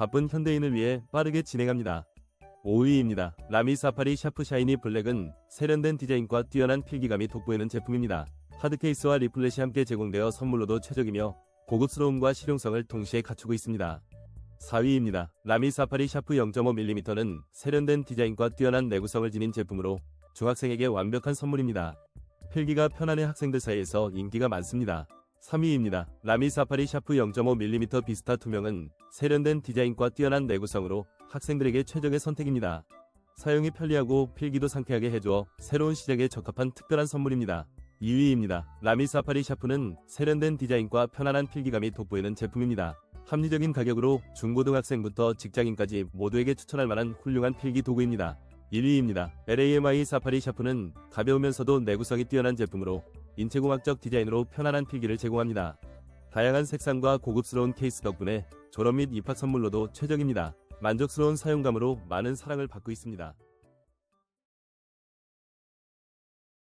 바쁜 현대인을 위해 빠르게 진행합니다. 5위입니다. 라미 사파리 샤프 샤이니 블랙은 세련된 디자인과 뛰어난 필기감이 돋보이는 제품입니다. 하드 케이스와 리플렛이 함께 제공되어 선물로도 최적이며 고급스러움과 실용성을 동시에 갖추고 있습니다. 4위입니다. 라미 사파리 샤프 0.5mm는 세련된 디자인과 뛰어난 내구성을 지닌 제품으로 중학생에게 완벽한 선물입니다. 필기가 편안해 학생들 사이에서 인기가 많습니다. 3위입니다. 라미 사파리 샤프 0.5mm 비스타 투명은 세련된 디자인과 뛰어난 내구성으로 학생들에게 최적의 선택입니다. 사용이 편리하고 필기도 상쾌하게 해주어 새로운 시작에 적합한 특별한 선물입니다. 2위입니다. 라미 사파리 샤프는 세련된 디자인과 편안한 필기감이 돋보이는 제품입니다. 합리적인 가격으로 중고등학생부터 직장인까지 모두에게 추천할 만한 훌륭한 필기 도구입니다. 1위입니다. LAMI 사파리 샤프는 가벼우면서도 내구성이 뛰어난 제품으로 인체공학적 디자인으로 편안한 필기를 제공합니다. 다양한 색상과 고급스러운 케이스 덕분에 졸업 및 입학 선물로도 최적입니다. 만족스러운 사용감으로 많은 사랑을 받고 있습니다.